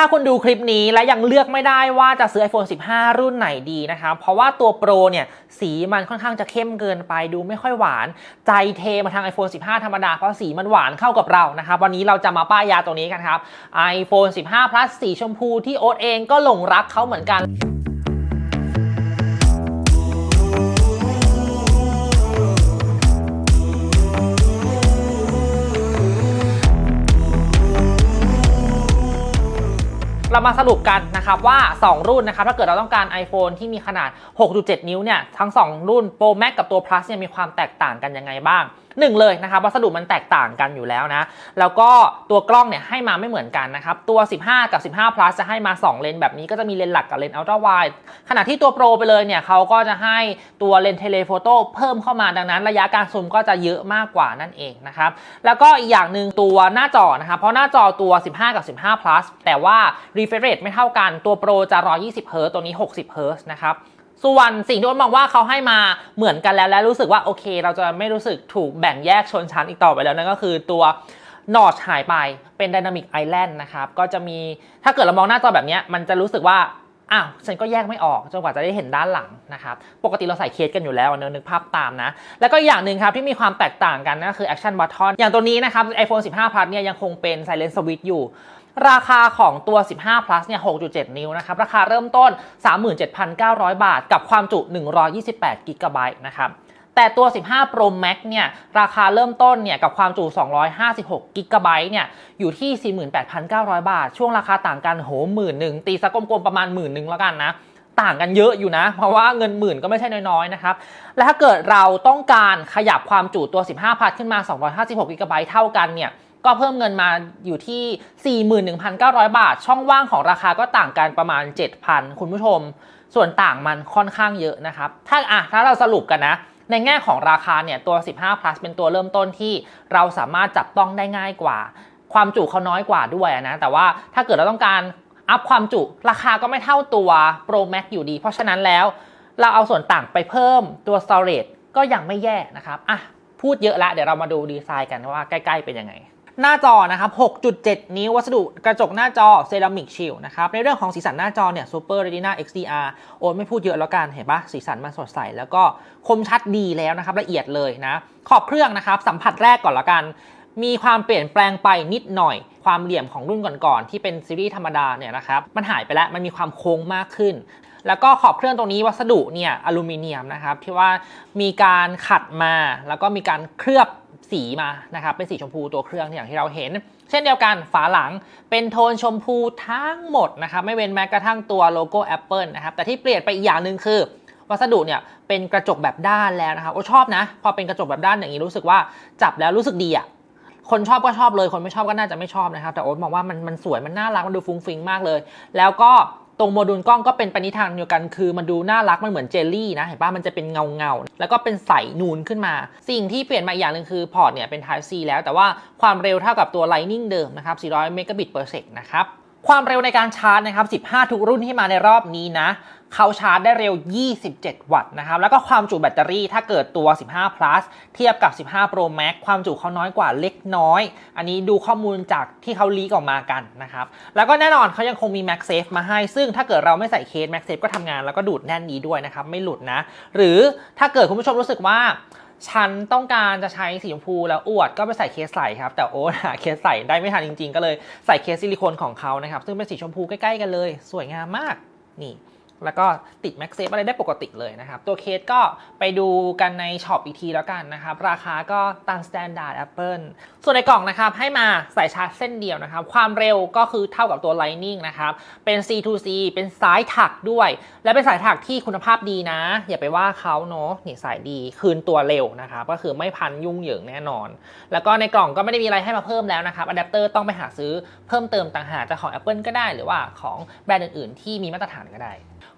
ถ้าคุณดูคลิปนี้และยังเลือกไม่ได้ว่าจะซื้อ iPhone 15 รุ่นไหนดีนะครับ เพราะว่าตัวโปรเนี่ยสีมันค่อนข้างจะเข้มเกินไปดูไม่ค่อยหวาน ใจเทมาทาง iPhone 15 ธรรมดา เพราะสีมันหวานเข้ากับเรานะครับ วันนี้เราจะมาป้ายยาตัวนี้กันครับ iPhone 15 plus สีชมพูที่โอ๊ตเองก็หลงรักเขาเหมือนกัน เรามาสรุปกันนะครับว่า 2 รุ่นนะครับถ้าเกิดเราต้องการ iPhone ที่มีขนาด 6.7 นิ้วเนี่ยทั้ง 2 รุ่น Pro Max กับตัว Plus เนี่ยมีความแตกต่างกันยังไงบ้าง หนึ่งเลยนะครับวัสดุมันแตกต่างกันอยู่แล้วนะ แล้วก็ตัวกล้องเนี่ยให้มาไม่เหมือนกันนะครับ ตัว 15 กับ 15 plus จะให้มา 2 เลนแบบนี้ก็จะมีเลนหลักกับเลนส์ ultra wide ขณะที่ตัว Pro ไปเลยเนี่ยเขาก็จะให้ตัวเลนเทเลโฟโต้เพิ่มเข้ามาดังนั้น ระยะการซูมก็จะเยอะมากกว่านั่นเองนะครับ แล้วก็อีกอย่างหนึ่งตัวหน้าจอนะครับเพราะหน้าจอตัว 15 กับ 15 plus แต่ว่า refresh rate ไม่เท่ากันตัว Pro จะ 120 Hz ตัวนี้ 60 Hz นะครับ ส่วนสิ่งที่อ้นมองว่าเขาให้มาเหมือนกันแล้วและรู้สึกว่าโอเค เราจะไม่รู้สึกถูกแบ่งแยกชนชั้นอีกต่อไปแล้วนั่นก็คือตัวนอชหายไปเป็น Dynamic Island นะครับ ก็จะมีถ้าเกิดเรามองหน้าจอแบบนี้มันจะรู้สึกว่าอ้าวฉันก็แยกไม่ออกจนกว่าจะได้เห็นด้านหลังนะครับ ปกติเราใส่เคสกันอยู่แล้วเนอะนึกภาพตามนะ แล้วก็อย่างหนึ่งครับที่มีความแตกต่างกันนั่นก็คือ Action Button อย่างตัวนี้นะครับ iPhone 15 Plus เนี่ยยังคงเป็น Silent Switch อยู่ ราคาของตัว 15 plus เนี่ย 6.7 นิ้วนะครับ ราคาเริ่มต้น 37,900 บาท กับความจุ 128 กิกะไบต์นะครับแต่ตัว 15 Pro Max เนี่ย ราคาเริ่มต้นเนี่ย กับความจุ 256 กิกะไบต์เนี่ย อยู่ที่ 48,900 บาท ช่วงราคาต่างกันโหหมื่นหนึ่งตีสักกลมๆ ประมาณหมื่นหนึ่งแล้วกันนะ ต่างกันเยอะอยู่นะ เพราะว่าเงินหมื่นก็ไม่ใช่น้อยๆ นะครับ และถ้าเกิดเราต้องการขยับความจุตัว 15พัทขึ้นมา 256 กิกะไบต์เท่ากันเนี่ย ก็เพิ่มเงินมาอยู่ที่ 41,900 บาท ช่องว่างของราคาก็ต่างกันประมาณ 7,000 คุณผู้ชม ส่วนต่างมันค่อนข้างเยอะนะครับ ถ้าอะถ้าเราสรุปกันนะ ในแง่ของราคาเนี่ยตัว 15 plus เป็นตัวเริ่มต้นที่เราสามารถจับต้องได้ง่ายกว่า ความจุเขาน้อยกว่าด้วยนะ แต่ว่าถ้าเกิดเราต้องการอัพความจุราคาก็ไม่เท่าตัว Pro Max อยู่ดี เพราะฉะนั้นแล้ว เราเอาส่วนต่างไปเพิ่มตัว storage ก็ยังไม่แย่นะครับ อะ พูดเยอะแล้วเดี๋ยวเรามาดูดีไซน์กันว่าใกล้ ๆ เป็นยังไง หน้าจอนะครับ 6.7 นิ้ววัสดุกระจกหน้าจอเซรามิกชิลนะครับ ในเรื่องของสีสันหน้าจอเนี่ย Super Retina XDR โอนไม่พูดเยอะแล้วกัน เห็นปะสีสันมันสดใส แล้วก็คมชัดดีแล้วนะครับ ละเอียดเลยนะ ขอบเครื่องนะครับ สัมผัสแรกก่อนละกัน มีความเปลี่ยนแปลงไปนิดหน่อย ความเหลี่ยมของรุ่นก่อนๆที่เป็นซีรีส์ธรรมดาเนี่ยนะครับ มันหายไปแล้ว มันมีความโค้งมากขึ้น แล้วก็ขอบเครื่องตรงนี้วัสดุเนี่ยอลูมิเนียมนะครับที่ว่ามีการขัดมาแล้วก็มีการเคลือบสีมานะครับเป็นสีชมพูตัวเครื่องอย่างที่เราเห็น เช่นเดียวกันฝาหลังเป็นโทนชมพูทั้งหมดนะครับไม่เว้นแม้กระทั่งตัวโลโก้ Apple นะครับแต่ที่เปลี่ยนไปอีกอย่างหนึ่งคือ วัสดุเนี่ยเป็นกระจกแบบด้านแล้วนะครับโอ้ชอบนะ พอเป็นกระจกแบบด้านอย่างนี้รู้สึกว่าจับแล้วรู้สึกดีอะคนชอบก็ชอบเลยคนไม่ชอบก็น่าจะไม่ชอบนะครับแต่โอ๊ตมองว่ามันมันสวยมันน่ารักมันดูฟุ้งฟิ้งมากเลย แล้วก็ ตรงโมดูลกล้องก็เป็นไปนิทางเดียวกัน คือมันดูน่ารักมันเหมือนเจลลี่นะเห็นปะมันจะเป็นเงาเงาแล้วก็เป็นใสนูนขึ้นมา สิ่งที่เปลี่ยนมาอีกอย่างหนึ่งคือพอร์ตเนี่ยเป็น Type C แล้วแต่ว่าความเร็วเท่ากับตัว Lightning เดิมนะครับ 400 เมกะบิต per sec นะครับความเร็วในการชาร์จนะครับ 15 ทุกรุ่นที่มาในรอบนี้นะ เขาชาร์จได้เร็ว 27 วัตต์นะครับ แล้วก็ความจุแบตเตอรี่ถ้าเกิดตัว 15 plus เทียบกับ 15 pro max ความจุเขาน้อยกว่าเล็กน้อย อันนี้ดูข้อมูลจากที่เขาลีกออกมากันนะครับ แล้วก็แน่นอนเขายังคงมี MagSafe มาให้ ซึ่งถ้าเกิดเราไม่ใส่เคส MagSafe ก็ทำงานแล้วก็ดูดแน่นดีด้วยนะครับ ไม่หลุดนะ หรือถ้าเกิดคุณผู้ชมรู้สึกว่าฉันต้องการจะใช้สีชมพูแล้วอวดก็ไปใส่เคสใส่ครับ แต่โอ้หาเคสใส่ได้ไม่ทันจริงๆ ก็เลยใส่เคสซิลิโคนของเขานะครับ ซึ่งเป็นสีชมพูใกล้ๆกันเลย สวยงามมากนี่ แล้วก็ติดแม็กเซฟอะไรได้ปกติเลยนะครับ ตัวเคสก็ไปดูกันในช็อปอีกทีแล้วกันนะครับ ราคาก็ตามสแตนดาร์ด Apple ส่วนในกล่องนะครับ ให้มาสายชาร์จเส้นเดียวนะครับ ความเร็วก็คือเท่ากับตัว Lightning นะครับ เป็น C2C เป็นสายถักด้วย และเป็นสายถักที่คุณภาพดีนะ อย่าไปว่าเขาเนาะนี่สายดีคืนตัวเร็วนะครับก็คือไม่พันยุ่งเหยิงแน่นอน แล้วก็ในกล่องก็ไม่ได้มีอะไรให้มาเพิ่มแล้วนะครับอะแดปเตอร์ต้องไปหาซื้อเพิ่มเติมต่างหากจากของ Apple ก็ได้ หรือว่าของแบรนด์อื่นๆ ที่มีมาตรฐานก็ได้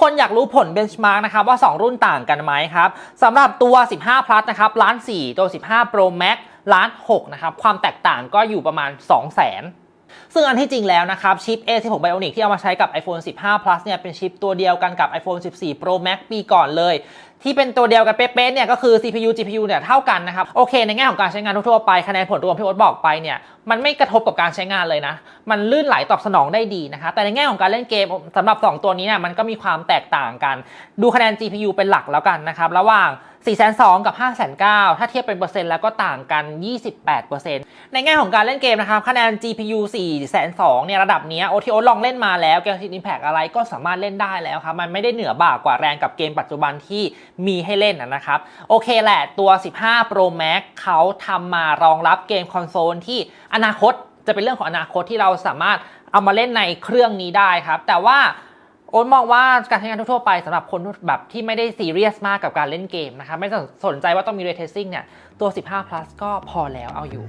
คนอยากรู้ผลเบนช์มาร์กนะครับว่า 2 รุ่นต่างกันไหมครับสำหรับตัว 15 plus นะครับล้าน 4 ตัว 15 pro max ล้าน6นะครับความแตกต่างก็อยู่ประมาณ 2 0 0 0 0 0ซึ่งอันที่จริงแล้วนะครับชิป A16 Bionic ที่เอามาใช้กับ iPhone 15 plus เนี่ยเป็นชิปตัวเดียวกันกับ iPhone 14 Pro Max ปีก่อนเลยที่เป็นตัวเดียวกันเป๊ะๆเนี่ยก็คือ CPU GPU เนี่ยเท่ากันนะครับโอเคในแง่ของการใช้งานทั่วๆไปคะแนนผลรวมที่โอ๊ตบอกไปเนี่ยมันไม่กระทบกับการใช้งานเลยนะ มันลื่นไหลตอบสนองได้ดีนะคะ แต่ในแง่ของการเล่นเกมสำหรับ 2 ตัวนี้เนี่ยมันก็มีความแตกต่างกัน ดูคะแนน GPU เป็นหลักแล้วกันนะครับ ระหว่าง 4 2 0 0 กับ 5 9 0 0 ถ้าเทียบเป็นเปอร์เซ็นต์แล้วก็ต่างกัน 28%ในแง่ของการเล่นเกมนะครับ คะแนน GPU 4 2 0 0 เนี่ยระดับนี้ย OTO ลองเล่นมาแล้ว Galaxy Impact อะไรก็สามารถเล่นได้แล้วครับ มันไม่ได้เหนือบ่ากว่าแรงกับเกมปัจจุบันที่มีให้เล่นนะครับ โอเคแหละตัว 15 Pro Max เขาทำมารองรับเกมคอนโซลที่อนาคตจะเป็นเรื่องของอนาคตที่เราสามารถเอามาเล่นในเครื่องนี้ได้ครับ แต่ว่าโอ๊ตมองว่าการใช้งานทั่วไปสำหรับคนแบบที่ไม่ได้ซีเรียสมากกับการเล่นเกมนะครับไม่สนใจว่าต้องมี ray tracing เนี่ยตัว 15 plus ก็พอแล้วเอาอยู่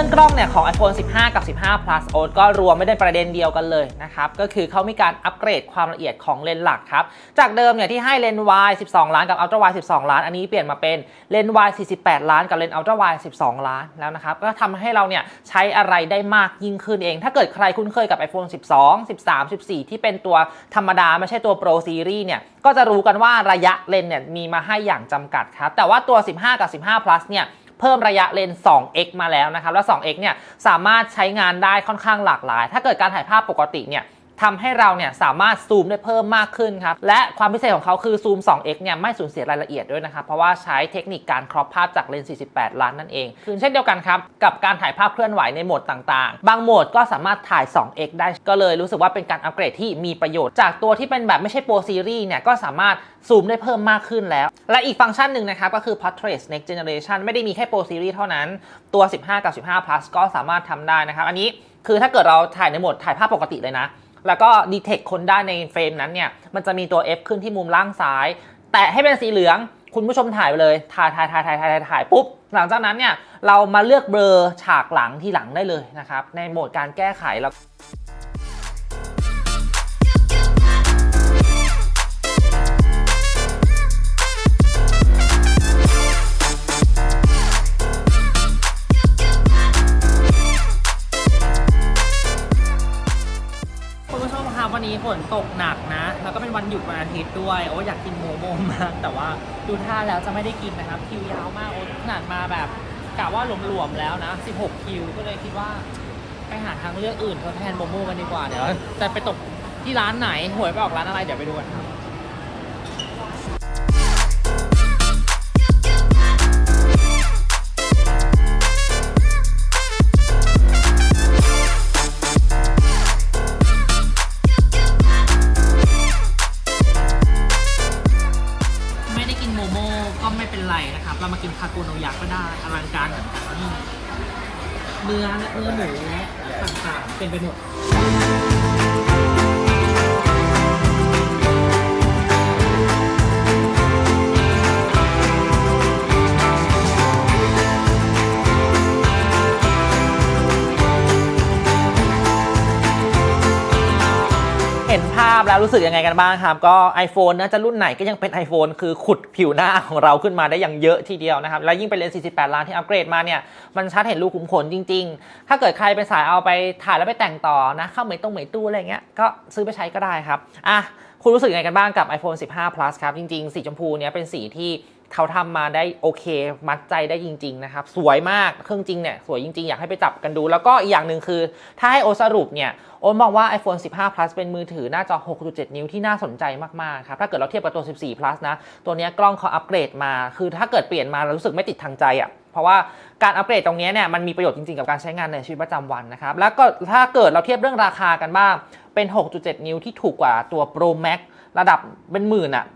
รื่องกล้องเนี่ยของ iPhone 15 กับ 15 plus โอ๊ตก็รวมไม่ได้ประเด็นเดียวกันเลยนะครับ ก็คือเขามีการอัปเกรดความละเอียดของเลนส์หลักครับ จากเดิมเนี่ยที่ให้เลนส์ wide 12 ล้านกับ ultra wide 12 ล้าน อันนี้เปลี่ยนมาเป็นเลนส์ wide 48 ล้านกับเลนส์ ultra wide 12 ล้านแล้วนะครับ ก็ทำให้เราเนี่ยใช้อะไรได้มากยิ่งขึ้นเอง ถ้าเกิดใครคุ้นเคยกับ iPhone 12 13 14 ที่เป็นตัวธรรมดาไม่ใช่ตัว Pro Series เนี่ย ก็จะรู้กันว่าระยะเลนส์เนี่ยมีมาให้อย่างจำกัดครับ แต่ว่าตัว 15 กับ 15 plus เนี่ย เพิ่มระยะเลนส์ 2x มาแล้วนะครับ แล้ว 2x เนี่ยสามารถใช้งานได้ค่อนข้างหลากหลาย ถ้าเกิดการถ่ายภาพปกติเนี่ย ทำให้เราเนี่ยสามารถซูมได้เพิ่มมากขึ้นครับ และความพิเศษของเขาคือซูม 2x เนี่ยไม่สูญเสียรายละเอียดด้วยนะครับ เพราะว่าใช้เทคนิคการครอปภาพจากเลนส์48 ล้านนั่นเอง คือเช่นเดียวกันครับ กับการถ่ายภาพเคลื่อนไหวในโหมดต่างๆ บางโหมดก็สามารถถ่าย 2x ได้ ก็เลยรู้สึกว่าเป็นการอัปเกรดที่มีประโยชน์ จากตัวที่เป็นแบบไม่ใช่โปรซีรีส์เนี่ยก็สามารถซูมได้เพิ่มมากขึ้นแล้ว และอีกฟังก์ชันหนึ่งนะครับก็คือ Portrait Next Generation ไม่ได้มีแค่ Pro Series เท่านั้น ตัว 15 กับ 15 plus ก็สามารถทำได้นะครับ อันนี้คือถ้าเกิดเราถ่ายในโหมดถ่ายภาพปกติเลยนะ แล้วก็ดีเทคคนได้ในเฟรมนั้นเนี่ยมันจะมีตัว F ขึ้นที่มุมล่างซ้าย แต่ให้เป็นสีเหลืองคุณผู้ชมถ่ายไปเลย ถ่ายถ่ายถ่ายถ่ายถ่ายถ่ายปุ๊บ หลังจากนั้นเนี่ย เรามาเลือกเบลอฉากหลังที่หลังได้เลยนะครับ ในโหมดการแก้ไขแล้ว ด้วยโอ้อยากกินโมโมมาก แต่ว่าดูท่าแล้วจะไม่ได้กินนะครับ คิวยาวมากโอ้ขนาดมาแบบกะว่าหลวมๆแล้วนะ 16 คิว ก็เลยคิดว่าไปหาทางเลือกอื่นทดแทนโมโมกันดีกว่าเดี๋ยวจะไปตกที่ร้านไหนหวยไปออกร้านอะไรเดี๋ยวไปดูกันครับ แล้วรู้สึกยังไงกันบ้างครับ ก็ iPhone นะจะรุ่นไหนก็ยังเป็น iPhone คือขุดผิวหน้าของเราขึ้นมาได้อย่างเยอะทีเดียวนะครับ แล้วยิ่งเป็นเลนส์ 48 ล้านที่อัปเกรดมาเนี่ย มันชัดเห็นรูขุมขนจริง ๆ ถ้าเกิดใครเป็นสายเอาไปถ่ายแล้วไปแต่งต่อนะเข้าเหมยตรงเหมยตู้อะไรเงี้ยก็ซื้อไปใช้ก็ได้ครับอะคุณรู้สึกยังไงกันบ้างกับ iPhone 15 plus ครับจริงๆสีชมพูเนี้ยเป็นสีที่ เขาทำมาได้โอเค มัดใจได้จริง ๆ นะครับ สวยมากเครื่องจริงเนี่ยสวยจริง ๆ อยากให้ไปจับกันดู แล้วก็อีกอย่างหนึ่งคือ ถ้าให้โอสรุปเนี่ยโอนมองว่า iPhone 15 plus เป็นมือถือหน้าจอ 6.7 นิ้วที่น่าสนใจมาก ๆ ครับ ถ้าเกิดเราเทียบกับตัว 14 plus นะ ตัวนี้กล้องเขาอัปเกรดมา คือถ้าเกิดเปลี่ยนมาเรารู้สึกไม่ติดทางใจอะ่ะเพราะว่าการอัปเกรดตรงนี้เนี่ยมันมีประโยชน์จริง ๆ กับการใช้งานในชีวิตประจำวันนะครับแล้วก็ถ้าเกิดเราเทียบเรื่องราคากันบ้างเป็น 6.7 นิ้วที่ถูกกว่าตัว Pro Max ระดับเป็นหมื่นอะ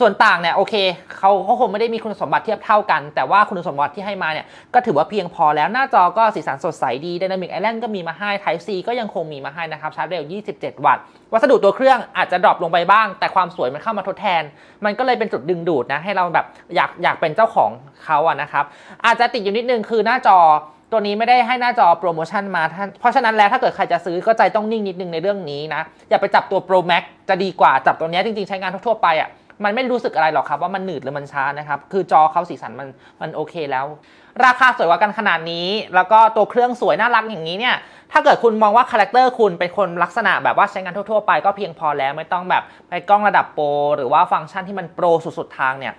ส่วนต่างเนี่ยโอเคเขาเขาคงไม่ได้มีคุณสมบัติเทียบเท่ากัน แต่ว่าคุณสมบัติที่ให้มาเนี่ยก็ถือว่าเพียงพอแล้วหน้าจอก็สีสันสดใสดี Dynamic Island ก็มีมาให้ Type C ก็ยังคงมีมาให้นะครับชาร์จเร็ว 27 วัตต์ วัสดุตัวเครื่องอาจจะดรอปลงไปบ้าง แต่ความสวยมันเข้ามาทดแทน มันก็เลยเป็นจุดดึงดูดนะให้เราแบบอยากอยากเป็นเจ้าของเขาอะนะครับอาจจะติดอยู่นิดนึงคือหน้าจอตัวนี้ไม่ได้ให้หน้าจอโปรโมชั่นมา เพราะฉะนั้นแล้วถ้าเกิดใครจะซื้อก็ใจต้องนิ่งนิดนึงในเรื่องนี้นะอย่าไปจับตัว Pro Max จะดีกว่าจับตัวนี้จริงๆใช้งานทั่วๆไปอะ มันไม่รู้สึกอะไรหรอกครับว่ามันหนืดหรือมันช้านะครับ คือจอเขาสีสันมันมันโอเคแล้ว ราคาสวยกว่ากันขนาดนี้ แล้วก็ตัวเครื่องสวยน่ารักอย่างนี้เนี่ย ถ้าเกิดคุณมองว่าคาแรคเตอร์คุณเป็นคนลักษณะแบบว่าใช้งานทั่วๆไปก็เพียงพอแล้วไม่ต้องแบบไปกล้องระดับโปรหรือว่าฟังก์ชันที่มันโปรสุดๆทางเนี่ย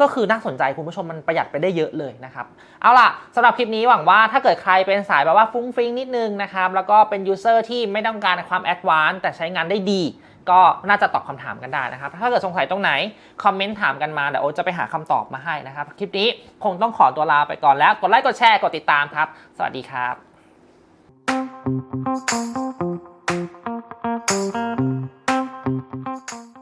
ก็คือน่าสนใจคุณผู้ชมมันประหยัดไปได้เยอะเลยนะครับ เอาล่ะสำหรับคลิปนี้หวังว่าถ้าเกิดใครเป็นสายแบบว่าฟุ้งฟิ้งนิดนึงนะครับ แล้วก็เป็นยูเซอร์ที่ไม่ต้องการความแอดวานซ์แต่ใช้งานได้ดีก็น่าจะตอบคำถามกันได้นะครับ ถ้าเกิดสงสัยตรงไหน คอมเมนต์ถามกันมาเดี๋ยวโอจะไปหาคำตอบมาให้นะครับ คลิปนี้คงต้องขอตัวลาไปก่อนแล้ว กดไลค์ กดแชร์ กดติดตามครับ สวัสดีครับ